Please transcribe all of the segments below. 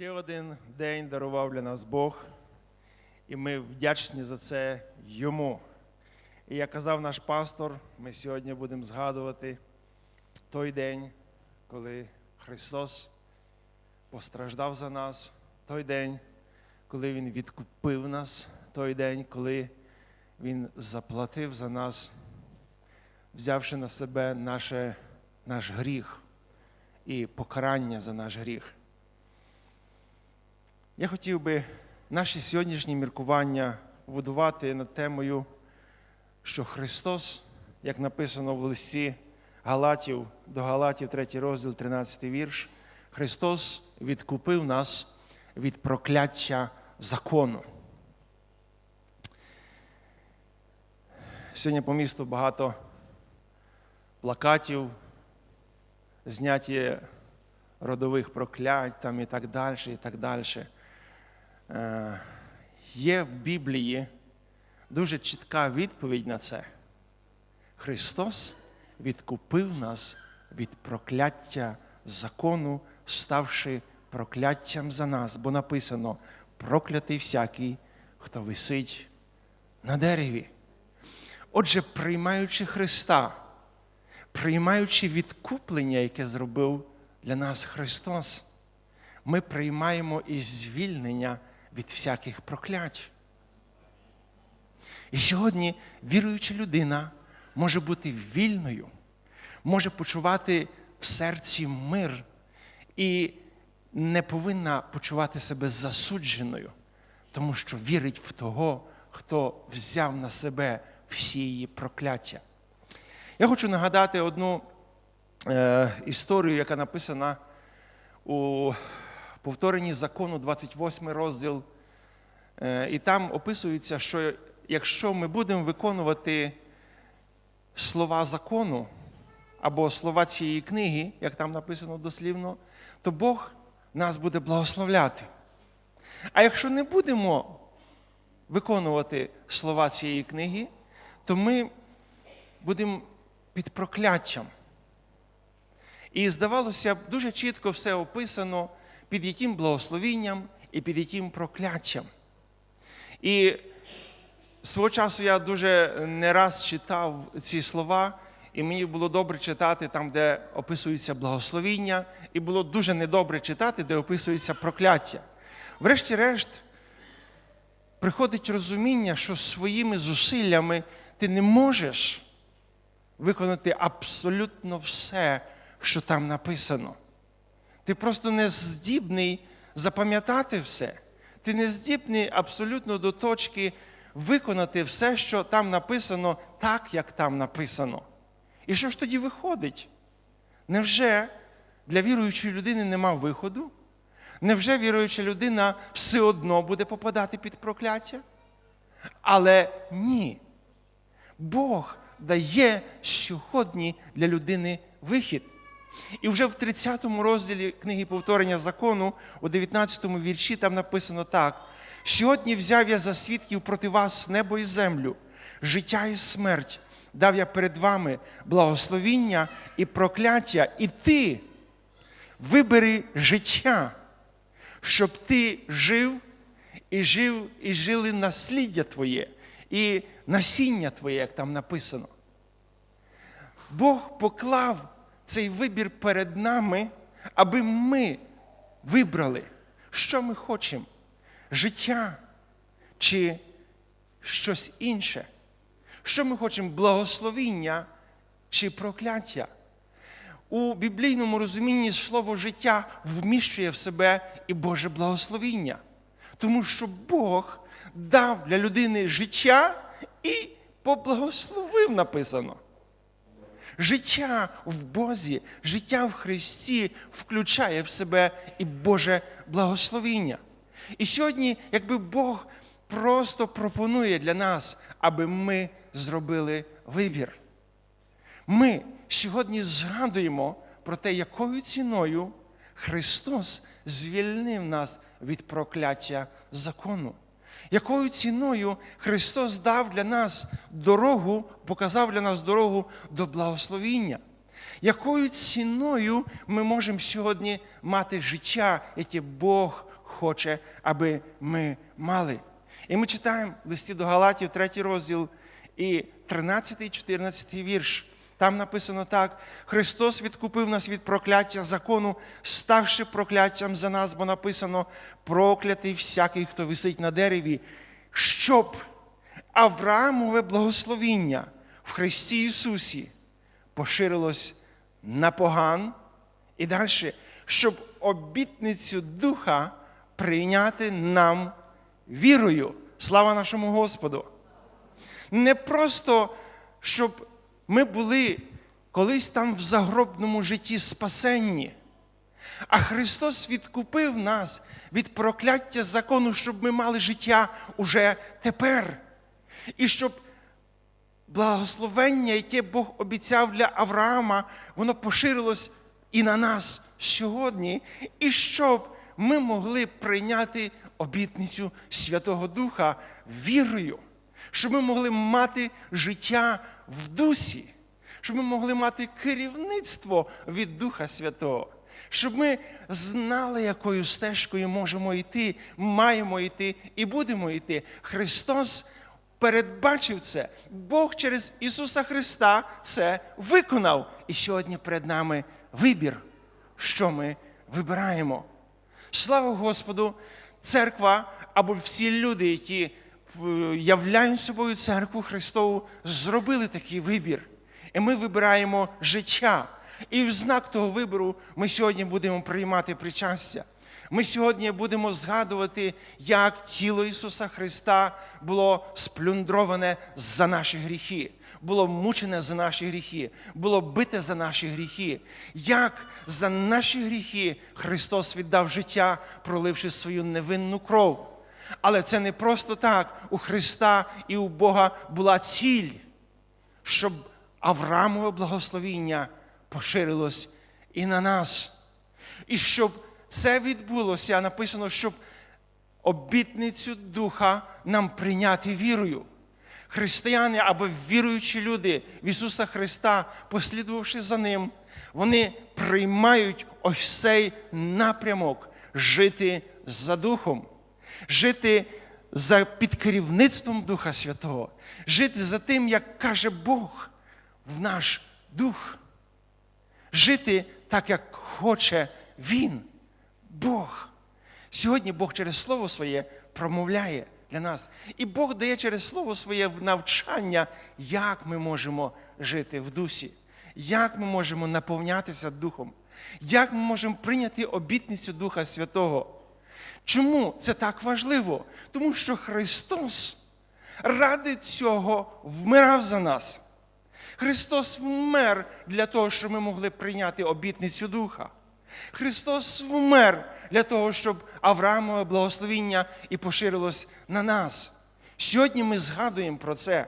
Ще один день дарував для нас Бог, і ми вдячні за це йому. І як казав наш пастор, ми сьогодні будемо згадувати той день, коли Христос постраждав за нас, той день, коли Він відкупив нас, той день, коли Він заплатив за нас, взявши на себе наше, наш гріх і покарання за наш гріх. Я хотів би наші сьогоднішні міркування побудувати над темою, що Христос, як написано в листі Галатів до Галатів, 3 розділ, 13 вірш, Христос відкупив нас від прокляття закону. Сьогодні по місту багато плакатів, зняті родових проклять там і так далі, і так далі. Е, Є в Біблії дуже чітка відповідь на це. Христос відкупив нас від прокляття закону, ставши прокляттям за нас, бо написано: проклятий всякий, хто висить на дереві. Отже, приймаючи Христа, приймаючи відкуплення, яке зробив для нас Христос, ми приймаємо і звільнення від всяких проклять. І сьогодні віруюча людина може бути вільною, може почувати в серці мир і не повинна почувати себе засудженою, тому що вірить в того, хто взяв на себе всі її прокляття. Я хочу нагадати одну е, історію, яка написана у повторенні закону, 28 розділ. Е, і там описується, що якщо ми будемо виконувати слова закону або слова цієї книги, як там написано дослівно, то Бог нас буде благословляти. А якщо не будемо виконувати слова цієї книги, то ми будемо під прокляттям. І здавалося дуже чітко все описано, під яким благословінням і під яким прокляттям. І свого часу я дуже не раз читав ці слова, і мені було добре читати там, де описується благословіння, і було дуже недобре читати, де описується прокляття. Врешті-решт, приходить розуміння, що своїми зусиллями ти не можеш виконати абсолютно все, що там написано. Ти просто не здібний запам'ятати все. Ти не здібний абсолютно до точки виконати все, що там написано, так, як там написано. І що ж тоді виходить? Невже для віруючої людини нема виходу? Невже віруюча людина все одно буде попадати під прокляття? Але ні. Бог дає сьогодні для людини вихід. І вже в 30 розділі книги повторення закону, у 19 вірші, там написано так: сьогодні взяв я за свідків проти вас небо і землю, життя і смерть, дав я перед вами благословіння і прокляття, і ти вибери життя, щоб ти жив і жив, і жили насліддя твоє, і насіння твоє, як там написано. Бог поклав цей вибір перед нами, аби ми вибрали, що ми хочемо: життя чи щось інше. Що ми хочемо благословіння чи прокляття? У біблійному розумінні слово життя вміщує в себе і Боже благословіння, тому що Бог дав для людини життя і поблагословив написано. Життя в Бозі, життя в Христі включає в себе і Боже благословіння. І сьогодні, якби Бог просто пропонує для нас, аби ми зробили вибір. Ми сьогодні згадуємо про те, якою ціною Христос звільнив нас від прокляття закону. Якою ціною Христос дав для нас дорогу, показав для нас дорогу до благословіння. Якою ціною ми можемо сьогодні мати життя, яке Бог хоче, аби ми мали? І ми читаємо в листі до Галатів, 3 розділ і 13 і 14 вірш. Там написано так: Христос відкупив нас від прокляття закону, ставши прокляттям за нас, бо написано проклятий всякий, хто висить на дереві, щоб Авраамове благословіння в Христі Ісусі поширилось на поган і далі, щоб обітницю Духа прийняти нам вірою. Слава нашому Господу! Не просто, щоб ми були колись там в загробному житті спасенні, а Христос відкупив нас від прокляття закону, щоб ми мали життя уже тепер. І щоб благословення, яке Бог обіцяв для Авраама, воно поширилось і на нас сьогодні, і щоб ми могли прийняти обітницю Святого Духа вірою, щоб ми могли мати життя в дусі, щоб ми могли мати керівництво від Духа Святого, щоб ми знали, якою стежкою можемо йти, маємо йти і будемо йти. Христос передбачив це. Бог через Ісуса Христа це виконав. І сьогодні перед нами вибір, що ми вибираємо. Слава Господу! Церква або всі люди, які являють собою церкву Христову, зробили такий вибір. І ми вибираємо життя. І в знак того вибору ми сьогодні будемо приймати причастя. Ми сьогодні будемо згадувати, як тіло Ісуса Христа було сплюндроване за наші гріхи, було мучене за наші гріхи, було бите за наші гріхи. Як за наші гріхи Христос віддав життя, проливши свою невинну кров. Але це не просто так. У Христа і у Бога була ціль, щоб Авраамове благословіння поширилось і на нас. І щоб це відбулося, написано, щоб обітницю Духа нам прийняти вірою. Християни або віруючі люди в Ісуса Христа, послідувавши за Ним, вони приймають ось цей напрямок жити за Духом, жити за під керівництвом Духа Святого, жити за тим, як каже Бог в наш дух жити так, як хоче Він, Бог. Сьогодні Бог через Слово Своє промовляє для нас. І Бог дає через Слово Своє навчання, як ми можемо жити в дусі, як ми можемо наповнятися Духом, як ми можемо прийняти обітницю Духа Святого. Чому це так важливо? Тому що Христос ради цього вмирав за нас. Христос вмер для того, щоб ми могли прийняти обітницю Духа. Христос вмер для того, щоб Авраамове благословіння і поширилось на нас. Сьогодні ми згадуємо про це.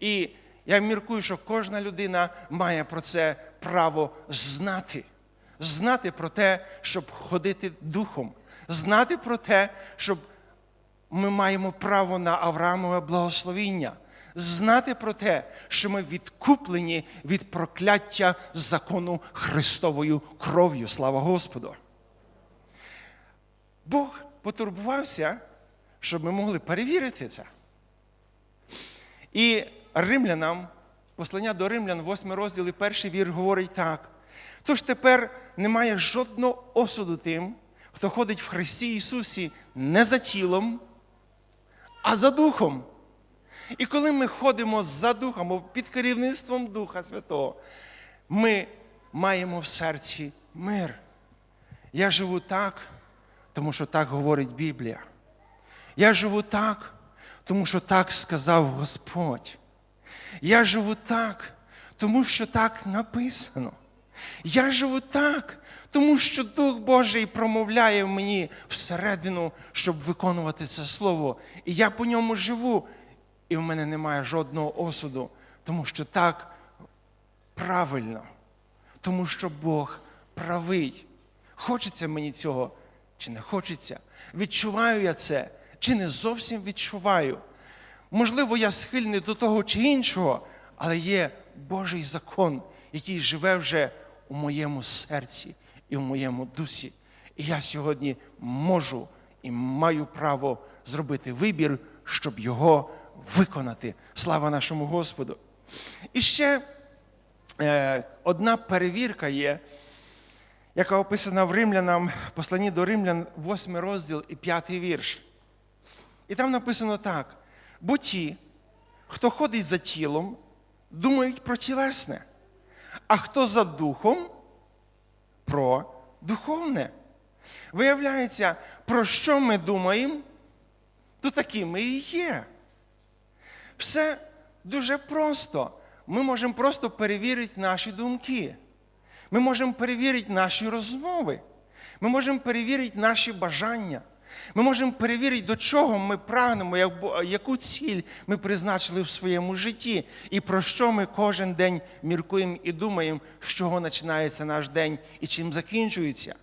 І я міркую, що кожна людина має про це право знати. Знати про те, щоб ходити духом, знати про те, щоб ми маємо право на Авраамове благословіння, знати про те, що ми відкуплені від прокляття закону Христовою кров'ю. Слава Господу! Бог потурбувався, щоб ми могли перевірити це. І римлянам, послання до римлян, 8 розділ і перший вір говорить так. Тож тепер немає жодного осуду тим, хто ходить в Христі Ісусі не за тілом, а за духом. І коли ми ходимо за духом, під керівництвом Духа Святого, ми маємо в серці мир. Я живу так, тому що так говорить Біблія. Я живу так, тому що так сказав Господь. Я живу так, тому що так написано. Я живу так, тому що Дух Божий промовляє мені всередину, щоб виконувати це слово. І я по ньому живу, і в мене немає жодного осуду, тому що так правильно, тому що Бог правий. Хочеться мені цього чи не хочеться? Відчуваю я це, чи не зовсім відчуваю? Можливо, я схильний до того чи іншого, але є Божий закон, який живе вже у моєму серці і в моєму дусі. І я сьогодні можу і маю право зробити вибір, щоб його виконати. Слава нашому Господу. І ще е, одна перевірка є, яка описана в Римлянам, посланні до Римлян, 8 розділ і 5 вірш. І там написано так: бо ті, хто ходить за тілом, думають про тілесне, а хто за духом, про духовне. Виявляється, про що ми думаємо, то такими і є. Все дуже просто. Ми можемо просто перевірити наші думки. Ми можемо перевірити наші розмови. Ми можемо перевірити наші бажання. Ми можемо перевірити, до чого ми прагнемо, яку ціль ми призначили в своєму житті, і про що ми кожен день міркуємо і думаємо, з чого починається наш день і чим закінчується.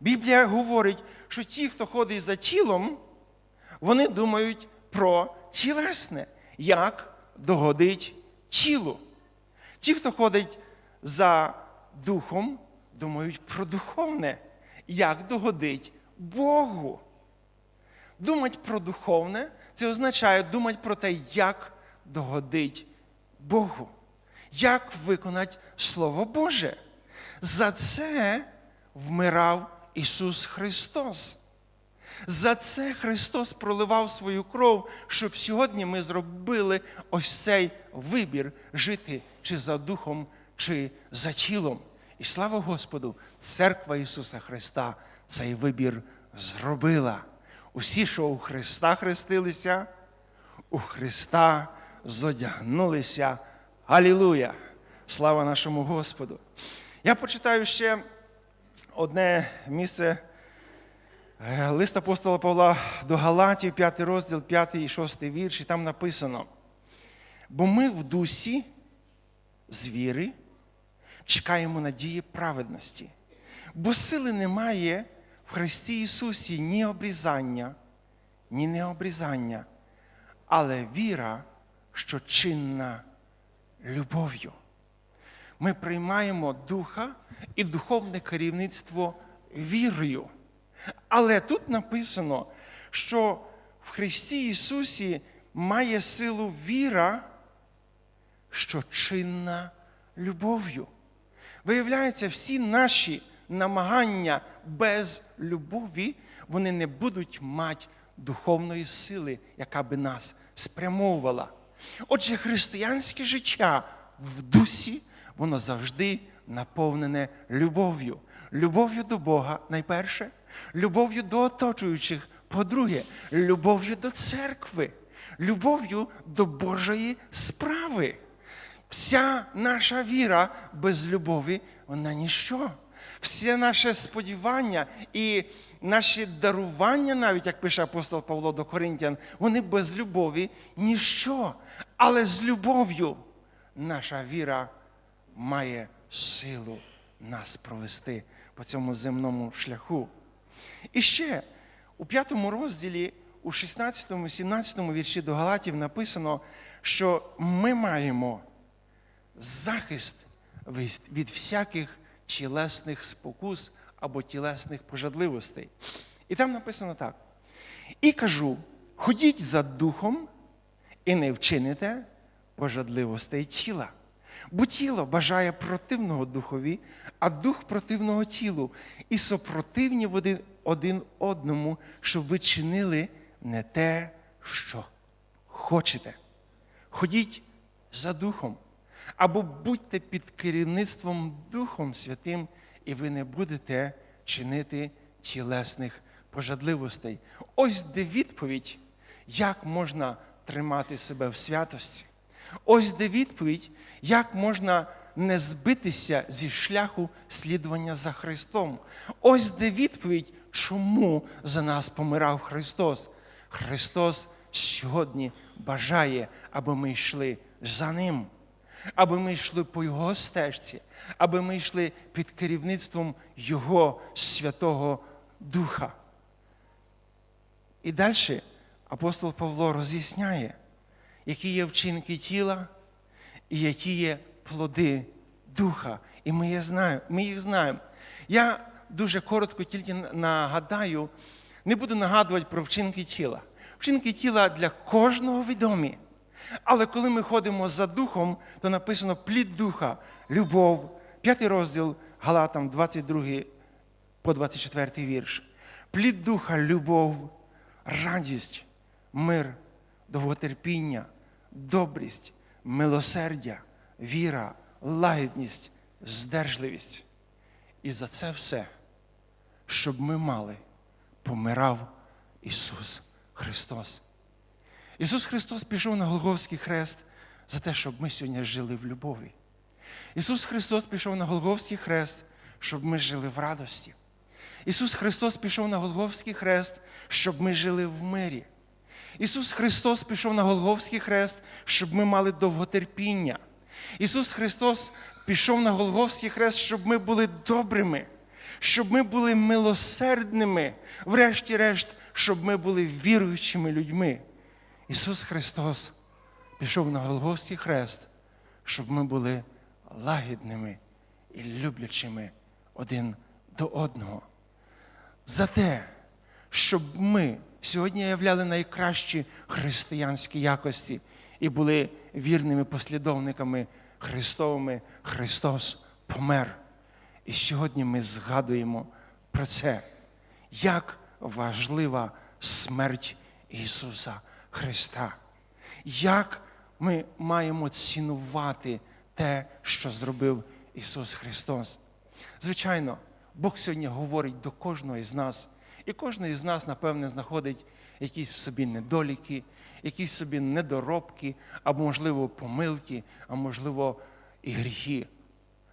Біблія говорить, що ті, хто ходить за тілом, вони думають про тілесне, як догодить тілу. Ті, хто ходить за духом, думають про духовне, як догодить Богу. Думати про духовне це означає думати про те, як догодить Богу, як виконати Слово Боже. За це вмирав Ісус Христос. За це Христос проливав свою кров, щоб сьогодні ми зробили ось цей вибір жити чи за духом, чи за тілом. І слава Господу, церква Ісуса Христа цей вибір зробила. Усі, що у Христа хрестилися, у Христа зодягнулися. Алілуя! Слава нашому Господу! Я почитаю ще одне місце. Е, Лист апостола Павла до Галатів, 5 розділ, 5 і 6 вірш, і там написано: бо ми в дусі з віри чекаємо надії праведності, бо сили немає в Христі Ісусі ні обрізання, ні необрізання, але віра, що чинна любов'ю. Ми приймаємо духа і духовне керівництво вірою. Але тут написано, що в Христі Ісусі має силу віра, що чинна любов'ю. Виявляється, всі наші намагання без любові, вони не будуть мати духовної сили, яка би нас спрямовувала. Отже, християнське життя в дусі, воно завжди наповнене любов'ю. Любов'ю до Бога найперше, любов'ю до оточуючих, по-друге, любов'ю до церкви, любов'ю до Божої справи. Вся наша віра без любові, вона ніщо. Все наше сподівання і наші дарування, навіть як пише апостол Павло до Коринтян, вони без любові ніщо. Але з любов'ю наша віра має силу нас провести по цьому земному шляху. І ще у п'ятому розділі, у 16-17 вірші до Галатів написано, що ми маємо захист від всяких тілесних спокус або тілесних пожадливостей. І там написано так: і кажу: ходіть за духом і не вчините пожадливостей тіла. Бо тіло бажає противного духові, а дух противного тілу, і сопротивні один, один одному, щоб ви чинили не те, що хочете. Ходіть за духом, або будьте під керівництвом Духом Святим, і ви не будете чинити тілесних пожадливостей. Ось де відповідь, як можна тримати себе в святості. Ось де відповідь, як можна не збитися зі шляху слідування за Христом. Ось де відповідь, чому за нас помирав Христос. Христос сьогодні бажає, аби ми йшли за Ним, аби ми йшли по Його стежці, аби ми йшли під керівництвом Його Святого Духа. І далі апостол Павло роз'ясняє, які є вчинки тіла і які є плоди Духа. І ми їх знаємо. Ми їх знаємо. Я дуже коротко тільки нагадаю, не буду нагадувати про вчинки тіла. Вчинки тіла для кожного відомі. Але коли ми ходимо за духом, то написано плід духа, любов, п'ятий розділ Галатам, 22 по 24 вірш. Плід духа, любов, радість, мир, довготерпіння, добрість, милосердя, віра, лагідність, здержливість. І за це все, щоб ми мали, помирав Ісус Христос. Ісус Христос пішов на Голговський хрест за те, щоб ми сьогодні жили в любові. Ісус Христос пішов на Голговський хрест, щоб ми жили в радості. Ісус Христос пішов на Голговський хрест, щоб ми жили в мирі. Ісус Христос пішов на Голговський хрест, щоб ми мали довготерпіння. Ісус Христос пішов на Голговський хрест, щоб ми були добрими, щоб ми були милосердними, врешті-решт, щоб ми були віруючими людьми. Ісус Христос пішов на Голговський хрест, щоб ми були лагідними і люблячими один до одного. За те, щоб ми сьогодні являли найкращі християнські якості і були вірними послідовниками Христовими, Христос помер. І сьогодні ми згадуємо про це, як важлива смерть Ісуса Христа. Як ми маємо цінувати те, що зробив Ісус Христос. Звичайно, Бог сьогодні говорить до кожного із нас, і кожен із нас, напевне, знаходить якісь в собі недоліки, якісь в собі недоробки, або, можливо, помилки, а можливо, і гріхи.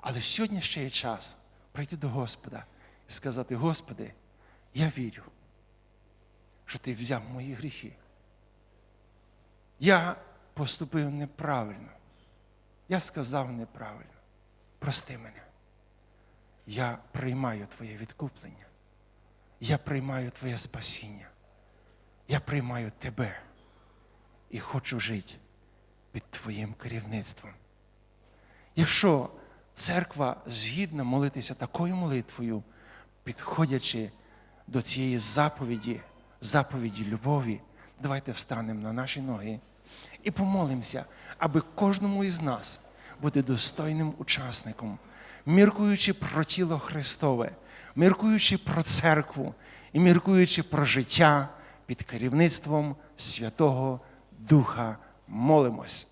Але сьогодні ще є час прийти до Господа і сказати: Господи, я вірю, що Ти взяв мої гріхи. Я поступив неправильно. Я сказав неправильно. Прости мене. Я приймаю Твоє відкуплення. Я приймаю Твоє спасіння. Я приймаю Тебе і хочу жити під Твоїм керівництвом. Якщо церква згідна молитися такою молитвою, підходячи до цієї заповіді, заповіді любові, давайте встанемо на наші ноги і помолимося, аби кожному із нас бути достойним учасником, міркуючи про тіло Христове, міркуючи про церкву і міркуючи про життя під керівництвом Святого Духа, молимось.